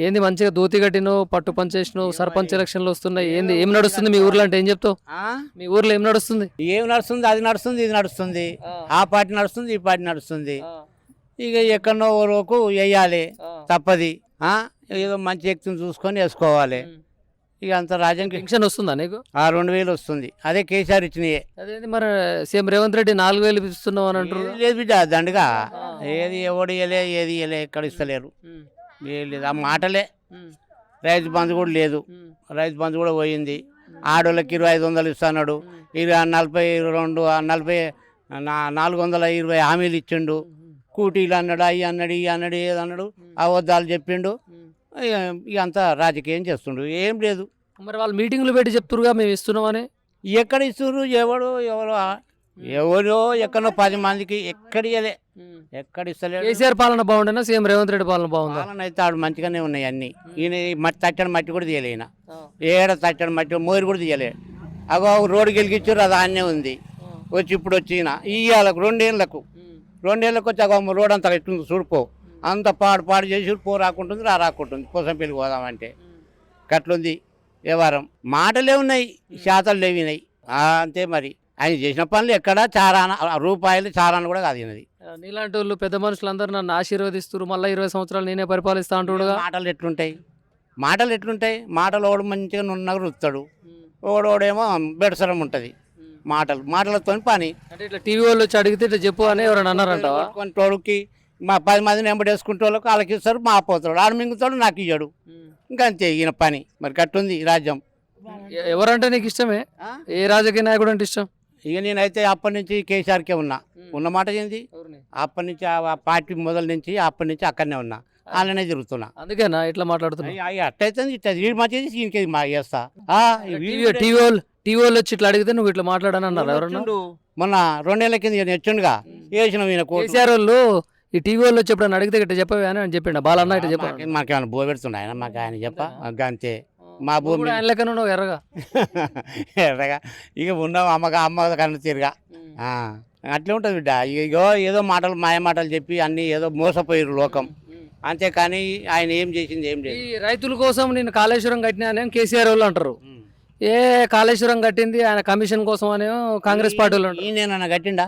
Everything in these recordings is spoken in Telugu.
ఏంది మంచిగా దోతి కట్టినవు పట్టు పంచేసినావు సర్పంచ్ ఎలక్షన్లు వస్తున్నాయి. ఏంది ఏం నడుస్తుంది మీ ఊర్లో అంటే ఏం చెప్తావు? మీ ఊర్లో ఏం నడుస్తుంది? ఏం నడుస్తుంది? అది నడుస్తుంది ఇది నడుస్తుంది. ఆ. పార్టీ నడుస్తుంది ఈ పార్టీ నడుస్తుంది. ఇక ఎక్కడనో వరకు వేయాలి. తప్పది? ఏదో మంచి వ్యక్తిని చూసుకొని వేసుకోవాలి. ఇక అంత రాజ్యం పెన్షన్ వస్తుందా నీకు? ఆ రెండు వేలు వస్తుంది. అదే కేసీఆర్ ఇచ్చినాయే. మరి సీఎం రేవంత్ రెడ్డి నాలుగు వేలు ఇస్తున్నావు అని అంటారు లేదు బిడ్డ దండగా. ఏది ఎవడు ఇయ్యలే ఏది ఇయ్యలే ఎక్కడ ఇస్తలేరు. లేదు ఆ మాటలే. రైతు బంధు కూడా లేదు. రైతు బంధు కూడా పోయింది. ఆడోళ్ళకి ఇరవై ఐదు వందలు ఇస్తున్నాడు. ఇరవై నలభై రెండు నలభై నాలుగు వందల ఇరవై హామీలు ఇచ్చిండు. కూటీలు అన్నాడు అవి అన్నాడు ఇవి అన్నాడు ఏది అన్నాడు అబద్ధాలు చెప్పిండు. ఇక అంతా రాజకీయం చేస్తుండు. ఏం లేదు. మరి వాళ్ళు మీటింగ్లు పెట్టి చెప్తురుగా మేము ఇస్తున్నామని? ఎక్కడ ఇస్తున్నారు ఎవడు ఎవరు ఎవరో ఎక్కడో పది మందికి ఎక్కడ ఇయ్యలే. ఎక్కడ ఇస్తలేడు. కేసీఆర్ పాలన బాగుండేనా? సీఎం రేవంత్ రెడ్డి పాలన బాగుందా? పాలన అయితే ఆడు మంచిగానే ఉన్నాయి అన్ని. ఈయన మట్టి తట్టని మట్టి కూడా తీయలే ఈయన. ఏడ తట్టని మట్టి మోరు కూడా తీయలే. అగో రోడ్డు గెలిగించారు అది ఆన్నే ఉంది. వచ్చి ఇప్పుడు వచ్చి ఈయన. ఇయ్యాలకు రెండేళ్ళకు రెండేళ్ళకి వచ్చి అగో రోడ్ అంతా ఎట్టుంది చూడుకో అంత పాడు పాడు చేసి పో రాకుంటుంది రా రాకుంటుంది. పెళ్ళి పోదామంటే. గట్లుంది వ్యవహారం. మాటలే ఉన్నాయి శాతాలు లేవినాయి. అంతే మరి. ఆయన చేసిన పనులు ఎక్కడ? చారాన రూపాయలు చారాన కూడా కాదు ఈయనది. నీలాంటి వాళ్ళు పెద్ద మనుషులందరూ నన్ను ఆశీర్వదిస్తారు మళ్ళీ ఇరవై సంవత్సరాలు నేనే పరిపాలిస్తా అంటుడుగా మాటలు ఎట్లుంటాయి? మాటలు ఎట్లుంటాయి? మాటలు ఓడు మంచిగా నున్నగా రుస్తాడు ఓడోడేమో బెడసరం ఉంటుంది. మాటలు మాటలతో పని. అంటే ఇట్లా టీవీ వాళ్ళు వచ్చి అడిగితే ఇట్లా చెప్పు అని ఎవరైనా అన్నారంటావా? కొంటోడుకి మా పది మందిని ఎంబడేసుకుంటే వాళ్ళకి వాళ్ళకి ఇస్తారు మా పోతాడు. ఆడు మింగుతాడు నాకు ఇయ్యడు. ఇంకా అంతే ఈయన పని. మరి కట్టుంది రాజ్యం. ఎవరంటే నీకు ఇష్టమే? ఏ రాజకీయ నాయకుడు అంటే ఇష్టం? ఇక నేనైతే అప్పటి నుంచి కేసీఆర్కే ఉన్నా. ఉన్న మాట ఏంది? అప్పటి నుంచి ఆ పార్టీ మొదలు నుంచి అప్పటి నుంచి అక్కడనే ఉన్నా. అలానే తిరుగుతున్నా. అందుకేనా ఇట్లా మాట్లాడుతున్నా అట్టయితే ఇట్లా వీడు మంచిది ఈయనకి మా చేస్తా? టీవీ వాళ్ళు టీవీ వాళ్ళు వచ్చి ఇట్లా అడిగితే నువ్వు ఇట్లా మాట్లాడని అన్నారు ఎవరన్నా. మొన్న రెండేళ్ళ కింద ఈయన వచ్చిండుగా. వేసిన ఈయన. కేసీఆర్ వాళ్ళు ఈ టీవీ వాళ్ళు వచ్చి అడిగితే ఇట్లా చెప్పవే అని చెప్పిండు బాలన్న ఇట్లా చెప్పాను మాకేం- మాకేమైనా బో పెడుతుండ ఆయన? మాకు ఆయన చెప్ప అంతే. మా భూమి లెక్కన ఎర్రగా. ఎర్రగా. ఇక ఉన్నాం అమ్మగా అమ్మ కన్ను తీరుగా. అట్లే ఉంటుంది బిడ్డ. ఇగో ఏదో మాటలు మాయ మాటలు చెప్పి అన్ని ఏదో మోసపోయారు లోకం. అంతేకాని ఆయన ఏం చేసింది ఏం ఈ లేదు రైతుల కోసం నేను కాళేశ్వరం కట్టినా అని కేసీఆర్ వాళ్ళు అంటారు. ఏ కాళేశ్వరం కట్టింది ఆయన కమిషన్ కోసం అనేమో కాంగ్రెస్ పార్టీ వాళ్ళు ఈయన కట్టిండా?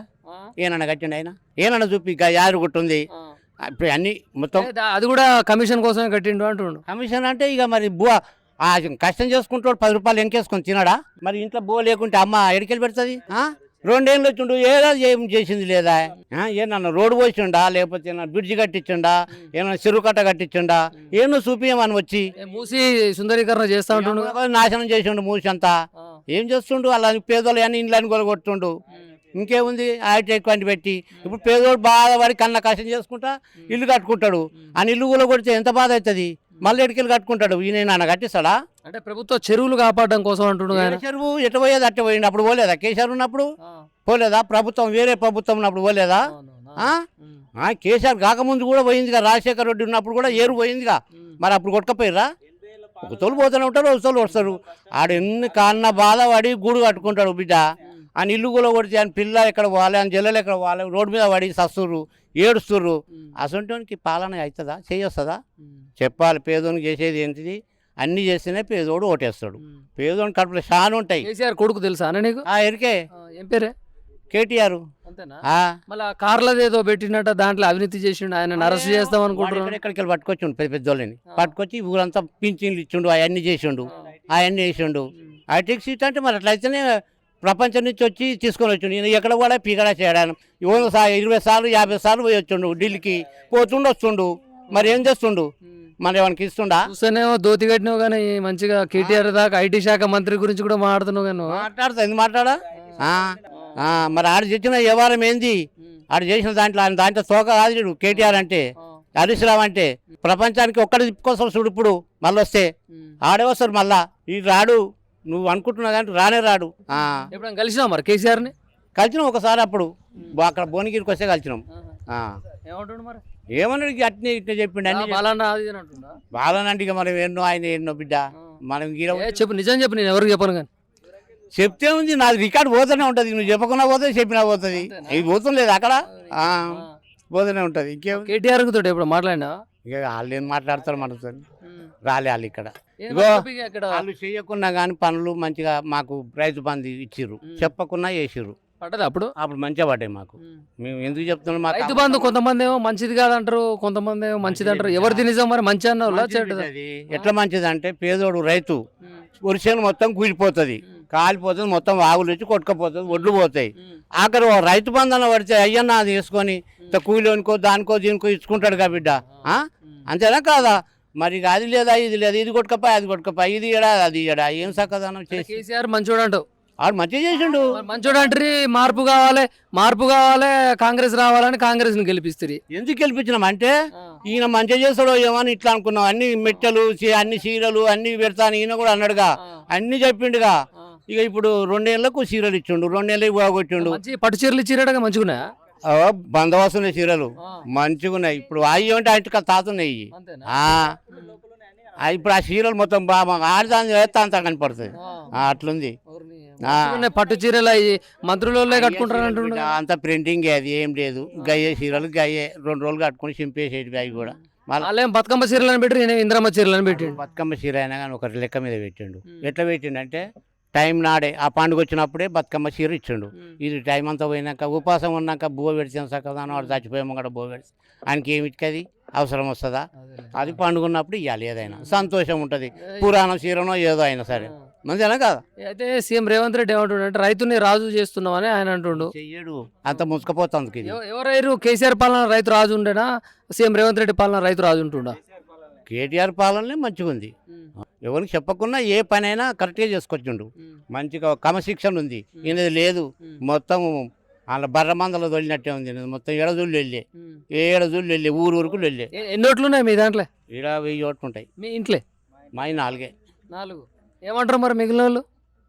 ఈయన కట్టిండా ఆయన? ఏనన్నా చూపి ఇక యారు కొట్టుంది. ఇప్పుడు అన్ని మొత్తం అది కూడా కమిషన్ కోసమే కట్టిండు అంటుండు. కమిషన్ అంటే ఇక మరి బువ కష్టం చేసుకుంటాడు పది రూపాయలు ఎంకేసుకొని తినడా? మరి ఇంట్లో బువ లేకుంటే అమ్మ ఎడికెళ్ళి పెడుతుంది? రెండేళ్ళు వచ్చిండు ఏదో ఏం చేసింది లేదా? ఏమన్నా రోడ్డు పోసిండా లేకపోతే ఏమన్నా బ్రిడ్జి కట్టించుండా ఏమన్నా చెరువు కట్ట కట్టించుండా? ఏమో చూపియమని వచ్చి. మూసి సుందరీకరణ చేస్తా ఉంటుండు నాశనం చేసిండు మూసి అంతా? ఏం చేస్తుండు? అలా పేదోళ్ళు అన్ని ఇండ్లని కొలగొట్టుండు ఇంకేముంది? హైటెక్ వంటి పెట్టి. ఇప్పుడు పేదోడు బాధపడి కన్న కష్టం చేసుకుంటా ఇల్లు కట్టుకుంటాడు. ఆ ఇల్లు కూడా కొడితే ఎంత బాధ అవుతుంది? మళ్ళీ ఎడికెళ్ళి కట్టుకుంటాడు? ఈయన నాన్న కట్టిస్తాడా? అంటే ప్రభుత్వ చెరువులు కాపాడడం కోసం ఏ చెరువు? ఎటు పోయేది? అట్ట పోయింది అప్పుడు పోలేదా? కేసీఆర్ ఉన్నప్పుడు? పోలేదా? ప్రభుత్వం వేరే ప్రభుత్వం ఉన్నప్పుడు పోలేదా? కేసీఆర్ కాకముందు కూడా పోయిందిగా. రాజశేఖర రెడ్డి ఉన్నప్పుడు కూడా ఏరు పోయిందిగా. మరి అప్పుడు కొట్టకపోయిర్రా? ఒక తోలు పోతూనే ఉంటారు ఒక తోలు వస్తారు ఆడు ఎన్ని కన్న బాధ పడి గూడు కట్టుకుంటాడు బిడ్డ. ఆయన ఇల్లు కూడా కొడితే ఆయన పిల్ల ఎక్కడ పోవాలి ఆయన జల్లలు ఎక్కడ పోవాలి రోడ్డు మీద పడి సస్తుర్రు ఏడుస్తుర్రు. అసంటోనికి పాలన అవుతుందా? చేయొస్తుందా? చెప్పాలి పేదోనికి చేసేది ఏంటిది? అన్ని చేస్తేనే పేదోడు ఓటేస్తాడు. పేదోని కడుపులో చాలా ఉంటాయి. కేసీఆర్ కొడుకు తెలుసా అన్న నీకు? ఆ ఎరికే ఏం పేరే? కేటీఆర్. మళ్ళీ కార్లది ఏదో పెట్టినట్ట దాంట్లో అవినీతి చేసిండు ఆయన అరెస్ట్ చేస్తాం వాడు అనుకుంటున్నాను ఎక్కడెక్కడికి పట్టుకొచ్చిండు పెద్ద పెద్దోళ్ళని పట్టుకొచ్చి ఊరంతా పింఛన్లు ఇచ్చిండు అవన్నీ చేసిండు అవన్నీ వేసిండు హైటెక్ సీట్ అంటే మరి అట్లయితేనే ప్రపంచం నుంచి వచ్చి తీసుకొని వచ్చిండు. ఈయన ఎక్కడ కూడా పీకడా చేయడాను. సా ఇరవై సార్లు యాభై సార్లు పోయి వచ్చిండు ఢిల్లీకి. పోతుండు వస్తుండు. మరి ఏం చేస్తుండు? మరి ఏమనికి ఇస్తుండా? చూస్తేనేమో దోతి కట్టినావు కానీ మంచిగా కేటీఆర్ దాకా ఐటీ శాఖ మంత్రి గురించి కూడా మాట్లాడుతున్నావు కానీ. మాట్లాడుతా ఎందుకు మాట్లాడా? మరి ఆడు చేసిన వ్యవహారం ఏంది? ఆడు చేసిన దాంట్లో ఆయన దాంట్లో తోక కాదు కేటీఆర్ అంటే హరీష్ రావు అంటే. ప్రపంచానికి ఒక్కడి తిప్పుకోసం చూడు ఇప్పుడు మళ్ళీ వస్తే ఆడే వస్తారు మళ్ళా. ఈ రాడు నువ్వు అనుకుంటున్నావు కానీ రానే రాడు. ఎప్పుడైనా కలిసినావు మరి కేసీఆర్ని? కలిసినాం ఒకసారి అప్పుడు. అక్కడ భువనగిరికి వస్తే కలిసినాం. ఆ. ఏమంటుండు మరి? ఏమన్నాడు అట్నే ఇట్లా చెప్పిండు అన్ని బాలనంటే ఇక మనం ఎన్నో ఆయన ఎన్నో బిడ్డ. మనం గీర చెప్పు నిజం చెప్పు నేను ఎవరికి చెప్పను కానీ. చెప్తే ఉంది నాది రికార్డు పోతూనే ఉంటుంది. నువ్వు చెప్పకుండా పోతే చెప్పినా పోతుంది. ఇది పోతుండలేదు అక్కడ. ఆ, పోతూనే ఉంటుంది. ఇంకేం? కేటీఆర్ తోటి ఎప్పుడు మాట్లాడినా ఇక వాళ్ళు ఏం మాట్లాడతారు మనతో రాలే వాళ్ళు ఇక్కడ ఇగో. వాళ్ళు చేయకున్నా కానీ పనులు మంచిగా మాకు రైతు బంధు ఇచ్చిర్రు. ఉమ్. చెప్పకున్నా వేసిర్రు పడ్డదా అప్పుడు? అప్పుడు మంచిగా పడ్డాయి మాకు. మేము. ఎందుకు చెప్తున్నాం రైతు బంధు కొంతమంది ఏమో మంచిది కాదంటారు కొంతమంది ఏమో మంచిది అంటారు. ఎవరిది నిజం మరి? మంచి అన్న. ఎట్లా మంచిది అంటే పేదోడు రైతు వరిసేను మొత్తం కూలిపోతుంది. కాలిపోతుంది మొత్తం ఆవులు వచ్చి కొట్టుకపోతుంది ఒడ్లు పోతాయి. ఆఖరి రైతు బంధన పడితే అయ్యన్న అది వేసుకొని కూలినికో దానికో దీనికో ఇచ్చుకుంటాడు కా బిడ్డ? అంతేనా కాదా? మరి అది లేదా ఇది లేదా ఇది కొట్టుకపోయి అది కొట్టుకపోయి ఇది ఇయడా అది ఇయడా ఏం సక్కదనం చేసి? కేసీఆర్ మంచోడు అంటావు ఆడు మంచిగా చేసిండు. మంచోడు అంటారు మార్పు కావాలి మార్పు కావాలి కాంగ్రెస్ రావాలని కాంగ్రెస్ని గెలిపిస్తుంది ఎందుకు గెలిపించినాం అంటే ఈయన మంచిగా చేస్తాడో ఏమని ఇట్లా అనుకున్నాం. అన్ని మెట్టెలు అన్ని చీరలు అన్ని పెడతాను ఈయన కూడా అన్నాడుగా. అన్ని చెప్పిండుగా. ఇక ఇప్పుడు రెండేళ్ళకు చీరలు ఇచ్చిండు రెండేళ్ళకి మంచి పట్టు చీరలు ఇచ్చిరటగా మంచిగున్నాయా? ఓ, బందోబస్తున్నాయి చీరలు. మంచిగా ఉన్నాయి. ఇప్పుడు అవి అంటే ఇంటికి తాతున్నాయి అంతేనా? ఆ, ఆ, ఇప్పుడు ఆ చీరలు మొత్తం బాగా ఆడదాన్ని వేస్తా అంత కనపడుతుంది ఆ, అట్లుంది. పట్టు చీరలు అవి మంత్రులలో కట్టుకుంటారు అంత ప్రింటింగ్ అది ఏం లేదు. గయ్యే చీరలు గయ్యే రెండు రోజులు కట్టుకుని చింపేసేటివి అవి కూడా. మళ్ళీ బతుకమ్మ చీరలు అని పెట్టి నేను ఇంద్రమ్మ చీరలు అని పెట్టిండు. బతుకమ్మ చీర అయినా కానీ ఒక లెక్క మీద పెట్టిండు. ఎట్లా పెట్టిండు అంటే టైం నాడే. ఆ పండుగ వచ్చినప్పుడే బతుకమ్మ చీర ఇచ్చిండు. ఇది టైం అంతా పోయినాక ఉపాసం ఉన్నాక బువ్వ పెడితే సక్కదానం వాడు ముంగడ బువ్వ పెడితే. ఆయనకి ఏమి ఇటుకది అవసరం వస్తుందా? అది పండుగ ఉన్నప్పుడు ఇవ్వాలి ఏదైనా. సంతోషం ఉంటుంది. పురాణం చీరనో ఏదో అయినా సరే. మంచిగా కాదా? అయితే సీఎం రేవంత్ రెడ్డి ఏమంటుండు అంటే రైతుని రాజు చేస్తున్నామని ఆయన అంటుండు. చెయ్యడు? అంత ముసుకపోతుంది ఎవరైరు కేసీఆర్ పాలన రైతు రాజు ఉండేనా? సీఎం రేవంత్ రెడ్డి పాలన రైతు రాజు ఉంటుండా? కేటీఆర్ పాలనే మంచిగా ఉంది ఎవరికి చెప్పకుండా ఏ పనైనా కరెక్ట్గా చేసుకొచ్చిండు. మంచిగా క్రమశిక్షణ ఉంది ఈయనది లేదు. మొత్తం వాళ్ళ బర్ర మందలో తొలినట్టే ఉంది. మొత్తం ఎడజుళ్ళు వెళ్ళే. ఏ ఎడజుళ్ళు వెళ్ళే. ఊరు ఊరుకు వెళ్ళే. ఎన్ని ఓట్లు ఉన్నాయి మీ దాంట్లో? ఈడ వెయ్యి ఓట్లు ఉంటాయి. మీ ఇంట్లో? మా నాలుగే. నాలుగు. ఏమంటారు మరి మిగిలిన వాళ్ళు?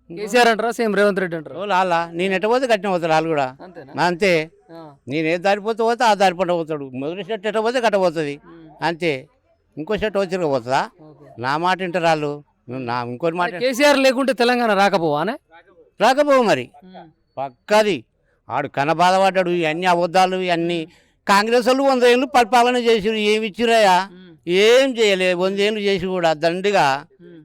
కేసీఆర్ అంటారా? సీఎం రేవంత్ రెడ్డి అంటారా? అలా నేను ఎట్ట పోతే కట్టిన పోతాడు వాళ్ళు కూడా. అంతే. నేను ఏ దారిపోతే పోతే ఆ దారి పంట పోతాడు. మొదటి ఎట్ట పోతే కట్ట పోతుంది. ఉమ్. అంతే. ఇంకో వచ్చి పోతుందా. నా మాట వింటారు వాళ్ళు నువ్వు నా ఇంకోటి మాట కేసీఆర్ లేకుంటే తెలంగాణ రాకపోవానే రాకపోవు మరి. పక్కది. ఆడు కనబాధపడ్డాడు ఇవన్నీ అబద్ధాలు ఇవన్నీ కాంగ్రెస్ వాళ్ళు వంద ఏళ్ళు పరిపాలన చేసిరు ఏమి ఇచ్చిరాయా ఏం చేయలే వంద ఏళ్ళు చేసి కూడా దండిగా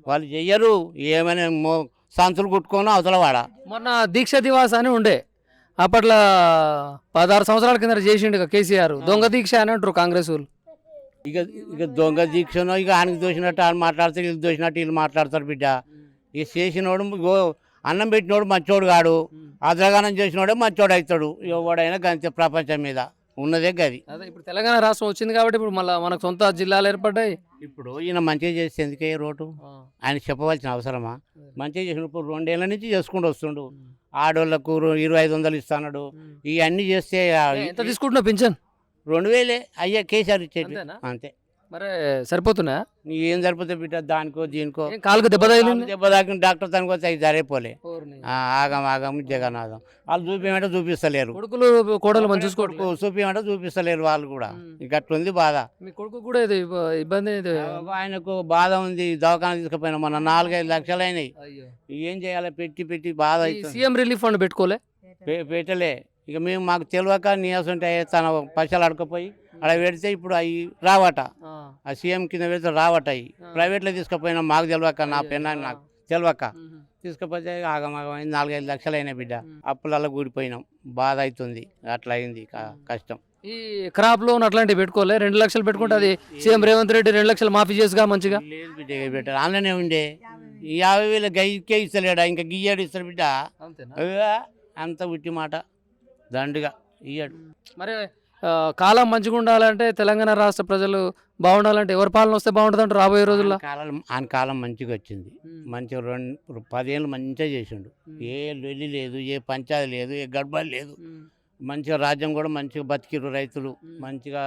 వాళ్ళు చెయ్యరు. ఏమైనా మో సంచులు కుట్టుకొని అవతల వాడ. మొన్న దీక్ష దివాస్ అని ఉండే. అప్పట్లో పదహారు సంవత్సరాల కింద చేసిండు కేసీఆర్. దొంగ దీక్ష అని అంటారు కాంగ్రెస్ వాళ్ళు. ఇక ఇక దొంగ దీక్షను ఇక ఆయనకి దోసినట్టు ఆయన మాట్లాడతారు వీళ్ళు దోసినట్టు వీళ్ళు మాట్లాడతారు బిడ్డ. ఇక చేసినోడు అన్నం పెట్టినోడు మంచోడు కాడు. అద్రగానం చేసినోడే మంచోడు అవుతాడు. ఎవడైనా గంతే ప్రపంచం మీద ఉన్నదే గది. అదే ఇప్పుడు తెలంగాణ రాష్ట్రం వచ్చింది కాబట్టి ఇప్పుడు మళ్ళీ మనకు సొంత జిల్లాలు ఏర్పడ్డాయి. ఇప్పుడు ఈయన మంచిగా చేస్తే ఎందుకే రోడ్డు? ఆయన చెప్పవలసిన అవసరమా? మంచిగా చేసినప్పుడు రెండేళ్ళ నుంచి చేసుకుంటూ వస్తుండు. ఆడోళ్ళకు ఇరవై ఐదు వందలు ఇస్తాడు ఇవన్నీ చేస్తే ఎంత తీసుకుంటున్నావు పింఛన్? రెండు వేలే అయ్యా కేసీఆర్ ఇచ్చేది అంతేనా? అంతే. మరి సరిపోతున్నాయా ఏం సరిపోతే బిడ్డ దానికో దీనికో. ఏం కాలుకు దెబ్బ తగిలింది? దెబ్బ తాకిన డాక్టర్ తనకి వస్తే అవి సరిపోలే. ఆ, ఆగం ఆగం జగన్నాథం. వాళ్ళు చూపించమంటే చూపిస్తలేరు. కొడుకులు కోడలు మంచి చూసుకోవట్లేదు కొడుకు చూపించమంటే చూపిస్తలేరు వాళ్ళు కూడా. ఉమ్. బాధ. మీ కొడుకు కూడా ఇది ఇబ్బ- ఇబ్బంది ఇది. ఆయనకు బాధ ఉంది దవాఖాన తీసుకుపోయినా మొన్న నాలుగైదు లక్షలు అయినాయి. అయ్యో. ఏం చేయాలి? పెట్టి పెట్టి బాధ ఈ అవుతుంది సీఎం రిలీఫ్ ఫండ్ పెట్టుకోలే? పె- పెట్టలే. ఇక మేము మాకు తెలియక నీయాసుంటే తన పైసలు అడకపోయి అక్కడ పెడితే ఇప్పుడు అవి రావట. ఆ, సీఎం కింద పెడితే రావట అవి. ప్రైవేట్లో తీసుకుపోయినా మాకు తెలియక నా పెన్నా నాకు తెలియక. తీసుకుపోతే ఆగమాగమైంది నాలుగైదు లక్షలు అయినాయి బిడ్డ అప్పులలో కూడిపోయినాం. బాధ అవుతుంది అట్లా అయింది కష్టం. ఈ క్రాప్ లోన్ అట్లాంటివి పెట్టుకోలే? రెండు లక్షలు పెట్టుకుంటే అది సీఎం రేవంత్ రెడ్డి రెండు లక్షలు మాఫీ చేసుగా మంచిగా? లేదు బిడ్డ ఇక పెట్టారు అందులోనే ఉండే. ఈ యాభై వేలు గైకే ఇస్తలేడా? ఇంకా గియ్యాడు ఇస్తాడు బిడ్డ. అంత ఉట్టి మాట. దండుగా ఇయ్యాడు. మరి కాలం మంచిగా ఉండాలంటే తెలంగాణ రాష్ట్ర ప్రజలు బాగుండాలంటే ఎవరి పాలన వస్తే బాగుంటుంది రాబోయే రోజుల్లో? ఆయన కాలం ఆయన కాలం మంచిగా వచ్చింది. మంచిగా రెండు పదేళ్ళు మంచిగా చేసిండు. ఏ లొల్లి లేదు ఏ పంచాయతీ లేదు ఏ గడబడి లేదు. మంచిగా రాజ్యం కూడా మంచిగా బతికిరు రైతులు. మంచిగా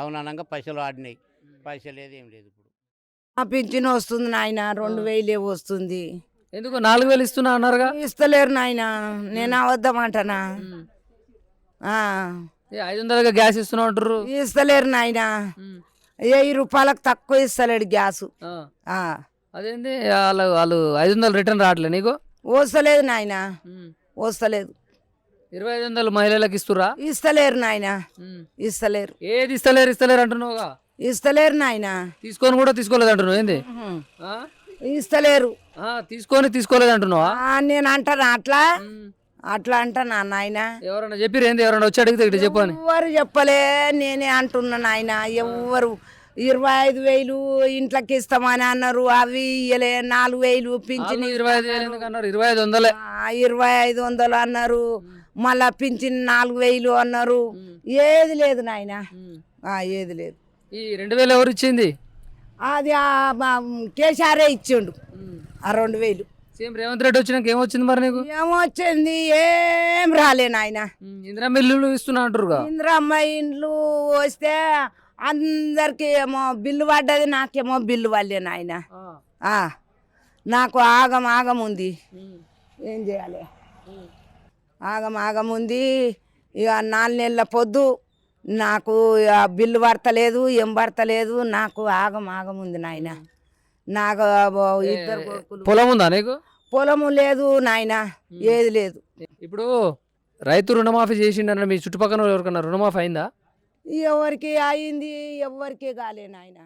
అవుననంగా పైసలు ఆడినాయి. పైసలు లేదు ఏం లేదు ఇప్పుడు. ఆ పింఛన్ వస్తుంది నాయన రెండు వేలే వస్తుంది. ఎందుకు నాలుగు వేలు ఇస్తున్నా అన్నారుగా? ఇస్తలేరు నాయన నేను అవద్దామంటానా ఐదు వందలుగా గ్యాస్ ఇస్తున్నా అంటారు ఇస్తలేరు నాయన. వెయ్యి రూపాయలకు తక్కువ ఇస్తలేడు గ్యాసు. అదేంటి వాళ్ళు వాళ్ళు ఐదు వందలు రిటర్న్ రావట్లే నీకు? వస్తలేదు నాయన. వస్తలేదు ఇరవై ఐదు వందలు మహిళలకు ఇస్తురా ఇస్తలేరు నాయన. ఇస్తలేరు. ఏది ఇస్తలేరు ఇస్తలేరు అంటున్నావుగా? ఇస్తలేరు నాయన. తీసుకొని కూడా తీసుకోలేదు అంటున్నావు ఏంది? ఇస్తలేరు. తీసుకొని తీసుకోలేదు అంటున్నావా? నేను అంటాను అట్లా? అట్లా అంటానా నాయన. ఎవరన్నా చెప్పిరు ఏంది? ఎవరన్నా వచ్చి అడిగితే ఇట్లా చెప్పు అని. ఎవ్వరు చెప్పలే నేనే అంటున్నా నాయన. ఎవ్వరు ఇరవై ఐదు వేలు ఇంట్లోకి ఇస్తామని అన్నారు అవి ఇయ్యలే. నాలుగు వేలు పింఛన్ ఇరవై ఐదు వేలు ఎందుకు అన్నారు? ఇరవై ఐదు వందలే. ఇరవై ఐదు వందలు అన్నారు. మళ్ళా పింఛన్ నాలుగు వేలు అన్నారు. ఏది లేదు నాయన. ఏది లేదు. ఈ రెండు వేలు ఎవరు ఇచ్చింది? అది ఆ మా కేసీఆరే ఇచ్చిండు. ఆ రెండు వేలు. సీఎం రేవంత్ రెడ్డి వచ్చినాక ఏమొచ్చింది మరి నీకు? ఏమొచ్చింది? ఏం రాలే నాయన. ఉమ్, ఇందిరా మిల్లులు ఇస్తున్నా అంటారుగా ఇంద్రమ్మ ఇండ్లు వస్తే అందరికి ఏమో బిల్లు పడ్డది నాకేమో బిల్లు పడలే నాయన. ఆ, నాకు ఆగం ఆగం ఉంది. ఏం చేయాలి? ఆగం ఆగం ఉంది. ఇక నాలుగు నెలల పొద్దు నాకు బిల్లు పడతలేదు ఏం పడతలేదు నాకు ఆగం ఆగం ఉంది నాయన. నాకు ఇద్దరు కొడుకులు. పొలం ఉందా నీకు? పొలము లేదు నాయన ఏది లేదు. ఇప్పుడు రైతు రుణమాఫీ చేసిండన్న మీ చుట్టుపక్కల ఎవరికన్నా రుణమాఫీ అయిందా? ఎవరికి అయింది ఎవరికి కాలే నాయన.